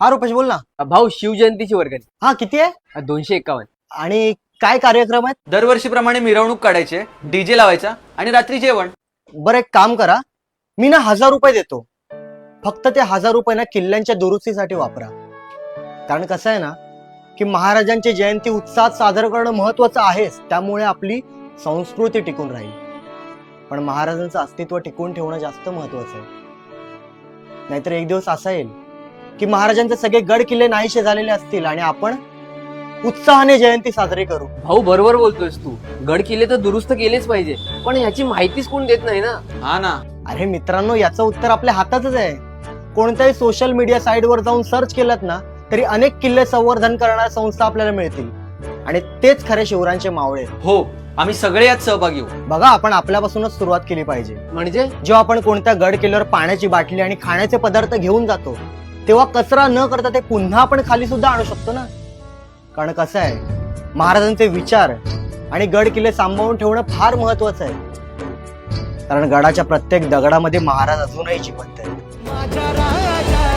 हा रुपेश बोल ना. भाऊ शिवजयंतीची वर्गणी. हा किती आहे? दोनशे एकावन्न. आणि काय कार्यक्रम आहेत? दरवर्षीप्रमाणे मिरवणूक काढायची डीजे लावायचा आणि रात्री जेवण. बरं एक काम करा. मी ना हजार रुपये देतो. फक्त ते हजार रुपये ना किल्ल्यांच्या दुरुस्तीसाठी वापरा. कारण कसं आहे ना की महाराजांची जयंती उत्साहात साजरं करणं महत्वाचं आहेच. त्यामुळे आपली संस्कृती टिकून राहील. पण महाराजांचं अस्तित्व टिकवून ठेवणं जास्त महत्वाचं आहे. नाहीतर एक दिवस असा येईल की महाराजांचे सगळे गड किल्ले नाहीसे झालेले असतील आणि आपण उत्साहाने जयंती साजरी करू. भाऊ बरोबर बोलतोयस तू. गड किल्ले तर दुरुस्त केलेच पाहिजे. पण याची माहितीच कोण देत नाही ना? हा ना. अरे मित्रांनो याचं उत्तर आपल्या हातातच आहे. कोणत्याही सोशल मीडिया साईटवर जाऊन सर्च केलं ना तरी अनेक किल्ले संवर्धन करणाऱ्या संस्था आपल्याला मिळतील. आणि तेच खरे शिवरायांचे मावळे हो आम्ही सगळे यात सहभागी होऊ बघा आपण आपल्यापासूनच सुरुवात केली पाहिजे. म्हणजे? जेव्हा आपण कोणत्या गड किल्ल्यावर पाण्याची बाटली आणि खाण्याचे पदार्थ घेऊन जातो तेव्हा कचरा न करता ते पुन्हा आपण खाली सुद्धा आणू शकतो ना? कारण कसं आहे महाराजांचे विचार आणि गड किल्ले सांभाळून ठेवणं फार महत्वाचं आहे. कारण गडाच्या प्रत्येक दगडामध्ये महाराज अजूनही जिवंत आहे माझ्या